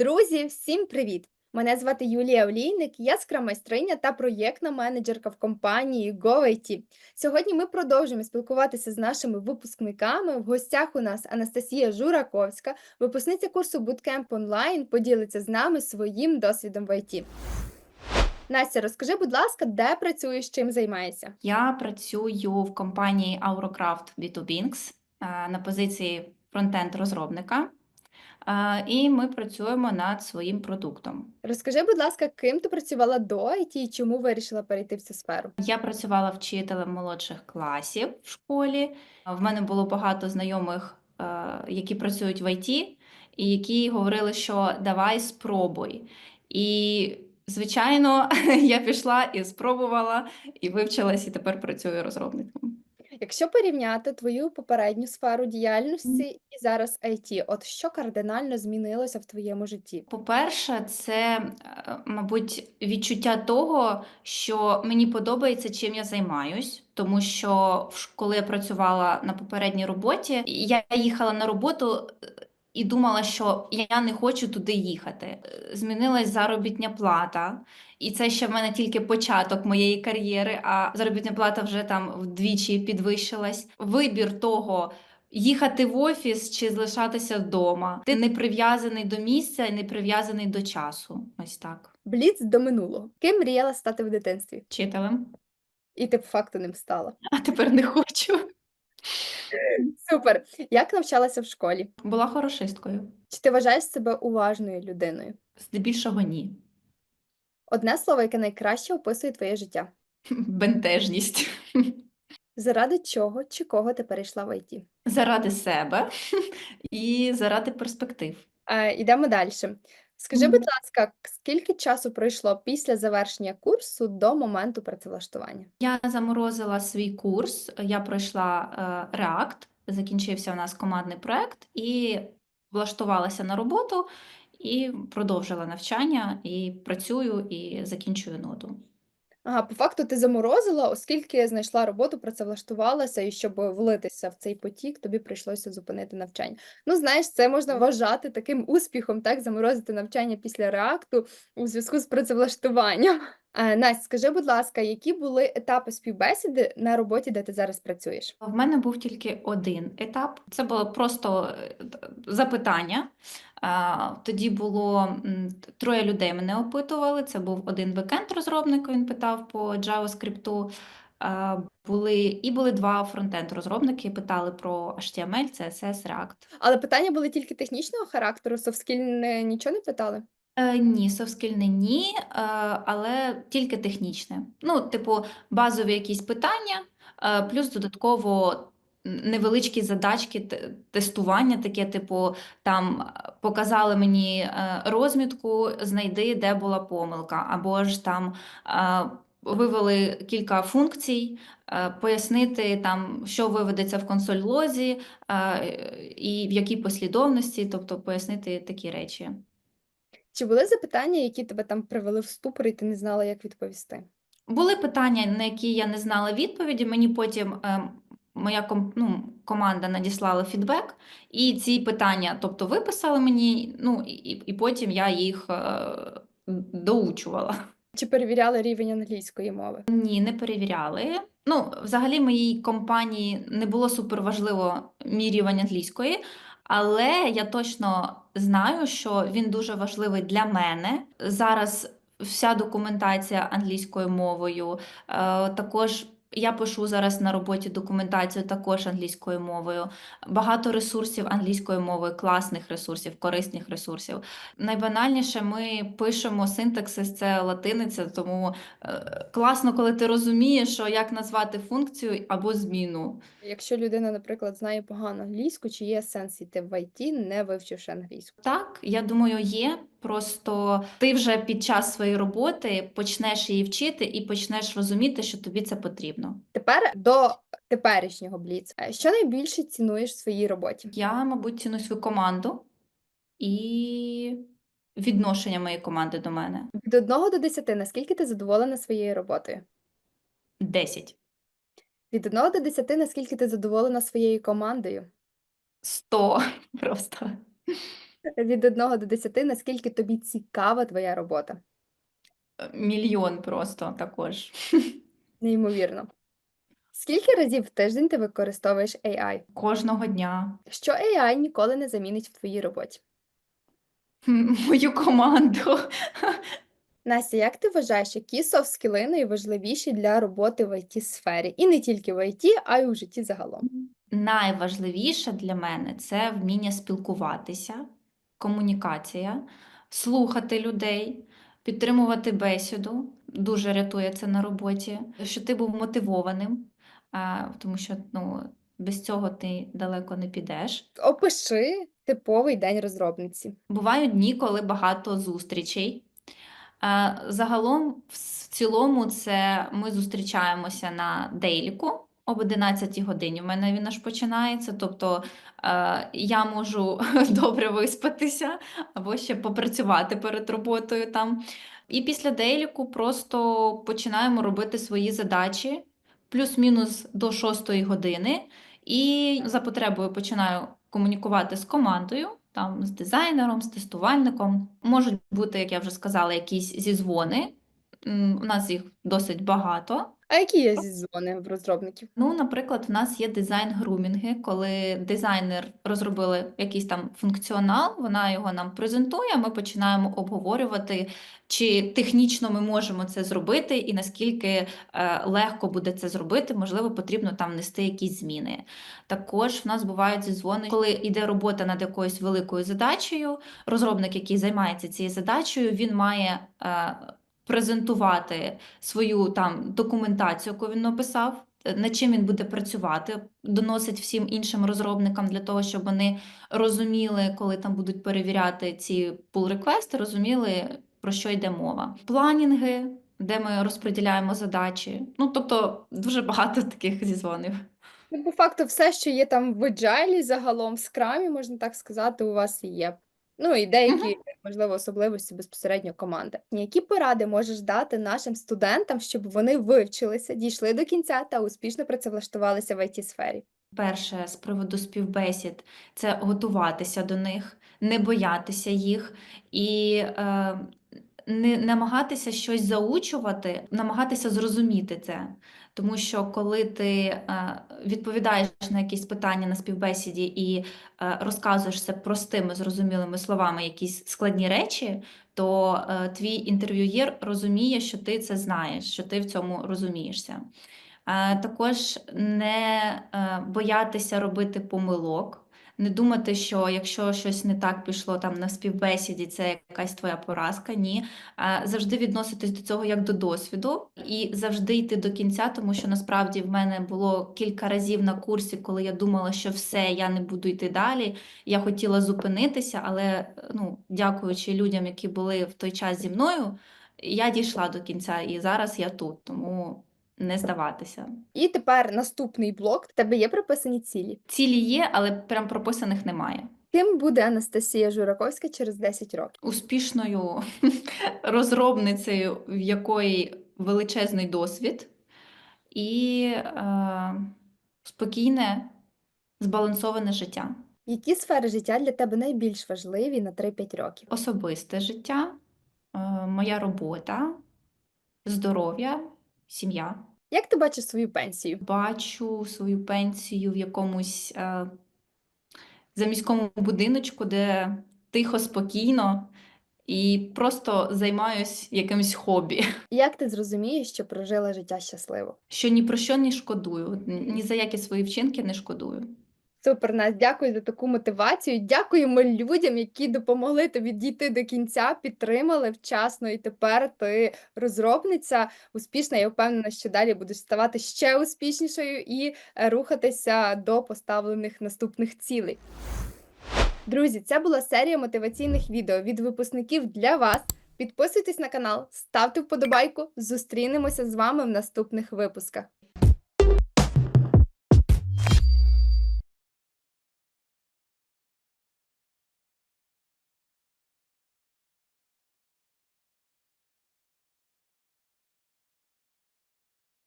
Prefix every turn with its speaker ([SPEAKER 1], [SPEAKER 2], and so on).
[SPEAKER 1] Друзі, всім привіт! Мене звати Юлія Олійник, я скрам-майстриня та проєктна менеджерка в компанії GoIT. Сьогодні ми продовжуємо спілкуватися з нашими випускниками. В гостях у нас Анастасія Жураковська, випускниця курсу Bootcamp Online, поділиться з нами своїм досвідом в ІТ. Настя, розкажи, будь ласка, де працюєш, чим займаєшся?
[SPEAKER 2] Я працюю в компанії Aurocraft B2Binks е, на позиції фронтенд-розробника, Е, і ми працюємо над своїм продуктом.
[SPEAKER 1] Розкажи, будь ласка, ким ти працювала до ІТ і чому вирішила перейти в цю сферу?
[SPEAKER 2] Я працювала вчителем молодших класів в школі. В мене було багато знайомих, е, які працюють в ІТ, і які говорили, що давай спробуй. І, звичайно, я пішла і спробувала, і вивчилась, і тепер працюю розробником.
[SPEAKER 1] Якщо порівняти твою попередню сферу діяльності і зараз IT, от що кардинально змінилося в твоєму житті?
[SPEAKER 2] По-перше, це, е, мабуть, відчуття того, що мені подобається, чим я займаюсь, тому що коли я працювала на попередній роботі, я їхала на роботу е, і думала, що я не хочу туди їхати. Е, Змінилась заробітня плата, і це ще в мене тільки початок моєї кар'єри, а заробітня плата вже там вдвічі підвищилась. Вибір того. Їхати в офіс чи залишатися вдома. Ти не прив'язаний до місця і не прив'язаний до часу. Ось так.
[SPEAKER 1] Бліц до минулого. Ким мріяла стати в дитинстві?
[SPEAKER 2] Вчителем.
[SPEAKER 1] І ти по факту ним стала.
[SPEAKER 2] А тепер не хочу.
[SPEAKER 1] Супер. Як навчалася в школі?
[SPEAKER 2] Була хорошисткою.
[SPEAKER 1] Чи ти вважаєш себе уважною людиною?
[SPEAKER 2] Здебільшого ні.
[SPEAKER 1] Одне слово, яке найкраще описує твоє життя.
[SPEAKER 2] Бентежність.
[SPEAKER 1] Заради чого чи кого ти перейшла в ІТ?
[SPEAKER 2] Заради себе і заради перспектив.
[SPEAKER 1] Е, Ідемо далі. Скажи, будь ласка, скільки часу пройшло після завершення курсу до моменту працевлаштування?
[SPEAKER 2] Я заморозила свій курс, я пройшла е, React, закінчився у нас командний проект і влаштувалася на роботу і продовжила навчання, і працюю, і закінчую ноду.
[SPEAKER 1] Ага, по факту ти заморозила, оскільки знайшла роботу, працевлаштувалася, і щоб влитися в цей потік, тобі прийшлося зупинити навчання. Ну, знаєш, це можна вважати таким успіхом, так, заморозити навчання після реакту у зв'язку з працевлаштуванням. Е, Настя, скажи, будь ласка, які були етапи співбесіди на роботі, де ти зараз працюєш?
[SPEAKER 2] В мене був тільки один етап. Це було просто е, запитання. Тоді було троє людей мене опитували. Це був один бекенд-розробник, він питав по JavaScript. Були, і були два фронтенд-розробники, питали про HTML, CSS, React.
[SPEAKER 1] Але питання були тільки технічного характеру, софтскіл не нічого не питали?
[SPEAKER 2] Е, ні, софтскільне ні, е, але тільки технічне. Ну, типу, базові якісь питання, е, плюс додатково невеличкі задачки, тестування, таке, типу, там показали мені е, розмітку, знайди, де була помилка, або ж там е, вивели кілька функцій, е, пояснити там, що виведеться в консоль лозі, е, і в якій послідовності, тобто пояснити такі речі.
[SPEAKER 1] Чи були запитання, які тебе там привели в ступор, і ти не знала, як відповісти?
[SPEAKER 2] Були питання, на які я не знала відповіді. Мені потім е, моя ком, ну, команда надіслала фідбек, і ці питання, тобто, виписали мені, ну і, і потім я їх е, доучувала.
[SPEAKER 1] Чи перевіряли рівень англійської мови?
[SPEAKER 2] Ні, не перевіряли. Ну, взагалі, моїй компанії не було суперважливо мій рівень англійської, але я точно знаю, що він дуже важливий для мене. Зараз вся документація англійською мовою. Е, також я пишу зараз на роботі документацію також англійською мовою. Багато ресурсів англійською мовою, класних ресурсів, корисних ресурсів. Найбанальніше ми пишемо синтаксис, це латиниця, тому е, класно, коли ти розумієш, що як назвати функцію або зміну.
[SPEAKER 1] Якщо людина, наприклад, знає погано англійську, чи є сенс йти в ІТ, не вивчивши англійську?
[SPEAKER 2] Так, я думаю, є. Просто ти вже під час своєї роботи почнеш її вчити і почнеш розуміти, що тобі це потрібно.
[SPEAKER 1] Тепер до теперішнього бліц. Е, Що найбільше цінуєш в своїй роботі?
[SPEAKER 2] Я, мабуть, ціную свою команду і відношення моєї команди до мене.
[SPEAKER 1] Від 1 до 10, наскільки ти задоволена своєю роботою?
[SPEAKER 2] 10.
[SPEAKER 1] Від 1 до 10, наскільки ти задоволена своєю командою?
[SPEAKER 2] 100 просто.
[SPEAKER 1] Від 1 до 10, наскільки тобі цікава твоя робота?
[SPEAKER 2] Е, Мільйон просто також.
[SPEAKER 1] Неймовірно. Скільки разів в тиждень ти використовуєш AI?
[SPEAKER 2] Кожного дня.
[SPEAKER 1] Що AI ніколи не замінить в твоїй роботі?
[SPEAKER 2] Мою команду.
[SPEAKER 1] Настя, як ти вважаєш, які софт-скіли найважливіші для роботи в it сфері? І не тільки в IT, а й у житті загалом.
[SPEAKER 2] Найважливіше для мене це вміння спілкуватися, комунікація, слухати людей, підтримувати бесіду. Дуже рятує це на роботі, що ти був мотивованим, тому що ну, без цього ти далеко не підеш.
[SPEAKER 1] Опиши типовий день розробниці.
[SPEAKER 2] Бувають дні, коли багато зустрічей. Загалом, в цілому, це ми зустрічаємося на дейліку об 11 годині. У мене він аж починається. Тобто е, я можу добре виспатися або ще попрацювати перед роботою там. І після дейліку просто починаємо робити свої задачі плюс-мінус до 6 години. І за потребою починаю комунікувати з командою, там з дизайнером, з тестувальником. Можуть бути, як я вже сказала, якісь зізвони. У нас їх досить багато.
[SPEAKER 1] А які є зізвони в розробників?
[SPEAKER 2] Ну, наприклад, в нас є дизайн-грумінги, коли дизайнер розробили якийсь там функціонал, вона його нам презентує, ми починаємо обговорювати, чи технічно ми можемо це зробити, і наскільки е, легко буде це зробити, можливо, потрібно там внести якісь зміни. Також в нас бувають зізвони, коли йде робота над якоюсь великою задачею, розробник, який займається цією задачею, він має е, презентувати свою там документацію, яку він написав, е, над чим він буде працювати, доносить всім іншим розробникам для того, щоб вони розуміли, коли там будуть перевіряти ці pull-реквести, розуміли, про що йде мова. Планінги, де ми розподіляємо задачі. Ну, тобто, дуже багато таких зізвонів.
[SPEAKER 1] Ну, по факту, все, що є там в Agile, загалом в скрамі, можна так сказати, у вас є. Ну і деякі, можливо, особливості безпосередньо команди. Які поради можеш дати нашим студентам, щоб вони вивчилися, дійшли до кінця та успішно працевлаштувалися в it сфері?
[SPEAKER 2] Перше, з приводу співбесід, це готуватися до них, не боятися їх і е, не намагатися щось заучувати, намагатися зрозуміти це. Тому що коли ти е, відповідаєш на якісь питання на співбесіді і е, розказуєш це простими, зрозумілими словами, якісь складні речі, то е, твій інтерв'юєр розуміє, що ти це знаєш, що ти в цьому розумієшся. Також не боятися робити помилок, не думати, що якщо щось не так пішло там на співбесіді, це якась твоя поразка. Ні. Завжди відноситись до цього як до досвіду і завжди йти до кінця, тому що насправді в мене було кілька разів на курсі, коли я думала, що все, я не буду йти далі. Я хотіла зупинитися, але ну, дякуючи людям, які були в той час зі мною, я дійшла до кінця, і зараз я тут, тому не здаватися.
[SPEAKER 1] І тепер наступний блок. В тебе є прописані цілі.
[SPEAKER 2] Цілі є, але прям прописаних немає.
[SPEAKER 1] Ким буде Анастасія Жураковська через 10 років?
[SPEAKER 2] Успішною розробницею, в якої величезний досвід, і е, спокійне, збалансоване життя,
[SPEAKER 1] Які сфери життя для тебе найбільш важливі на 3-5 років?
[SPEAKER 2] особисте життя, е, моя робота, здоров'я, сім'я.
[SPEAKER 1] Як ти бачиш свою пенсію?
[SPEAKER 2] Бачу свою пенсію в якомусь е, заміському будиночку, де тихо, спокійно і просто займаюсь якимось хобі,
[SPEAKER 1] Як ти зрозумієш, що прожила життя щасливо?
[SPEAKER 2] що ні про що не шкодую, ні за які свої вчинки не шкодую.
[SPEAKER 1] Супер, Настя, дякую за таку мотивацію. Дякуємо людям, які допомогли тобі дійти до кінця, підтримали вчасно, і тепер ти розробниця успішна. Я впевнена, що далі будеш ставати ще успішнішою і рухатися до поставлених наступних цілей. Друзі, це була серія мотиваційних відео від випускників для вас. Підписуйтесь на канал, ставте вподобайку. Зустрінемося з вами в наступних випусках.